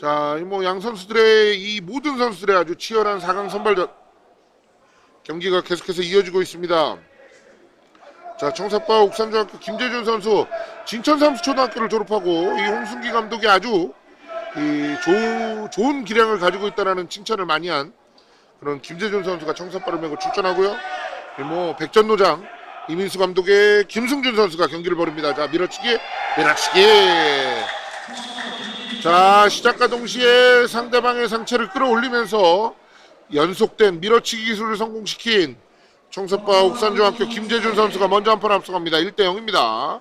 자, 뭐 양 선수들의 이 모든 선수들의 아주 치열한 4강 선발전 경기가 계속해서 이어지고 있습니다. 자, 청사파 옥산중학교 김재준 선수 진천삼수초등학교를 졸업하고 이 홍순기 감독이 아주 이 조, 좋은 기량을 가지고 있다라는 칭찬을 많이 한 그런 김재준 선수가 청사파를 메고 출전하고요. 뭐 백전노장 이민수 감독의 김승준 선수가 경기를 벌입니다. 자, 밀어치기, 밀어치기. 자 시작과 동시에 상대방의 상체를 끌어올리면서 연속된 밀어치기 기술을 성공시킨 청사파 옥산중학교 김재준 선수가 먼저 한 판 앞서갑니다. 1대 0입니다.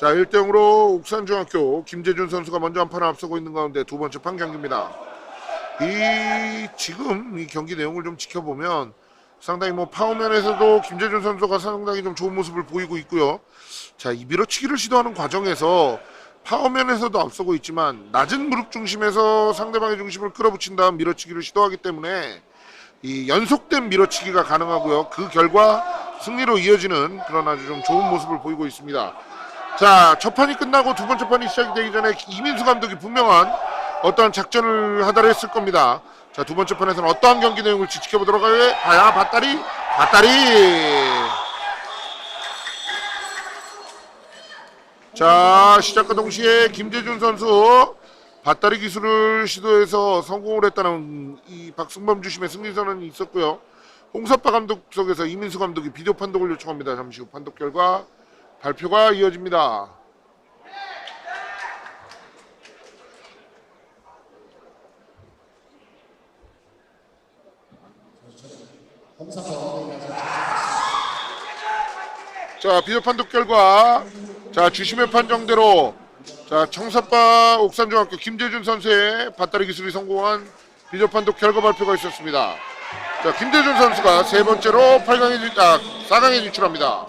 자 1대 0으로 옥산중학교 김재준 선수가 먼저 한 판을 앞서고 있는 가운데 두 번째 판 경기입니다. 이 지금 이 경기 내용을 좀 지켜보면 상당히 뭐 파워면에서도 김재준 선수가 상당히 좀 좋은 모습을 보이고 있고요. 자, 이 밀어치기를 시도하는 과정에서 파워면에서도 앞서고 있지만 낮은 무릎 중심에서 상대방의 중심을 끌어붙인 다음 밀어치기를 시도하기 때문에 이 연속된 밀어치기가 가능하고요. 그 결과 승리로 이어지는 그런 아주 좀 좋은 모습을 보이고 있습니다. 자, 첫 판이 끝나고 두 번째 판이 시작이 되기 전에 이민수 감독이 분명한 어떠한 작전을 하달을 했을 겁니다. 자, 두 번째 판에서는 어떠한 경기 내용을 지켜보도록 하게 봐야 밧다리, 밧다리. 자, 시작과 동시에 김재준 선수 밧다리 기술을 시도해서 성공을 했다는 이 박승범 주심의 승리 선언이 있었고요. 홍사파 감독석에서 이민수 감독이 비디오 판독을 요청합니다. 잠시 후 판독 결과 발표가 이어집니다. 자, 비디오 판독 결과 자, 주심의 판정대로 자, 청사파 옥산중학교 김재준 선수의 밧다리 기술이 성공한 비디오 판독 결과 발표가 있었습니다. 자, 김재준 선수가 세 번째로 8강에 아, 4강에 진출합니다.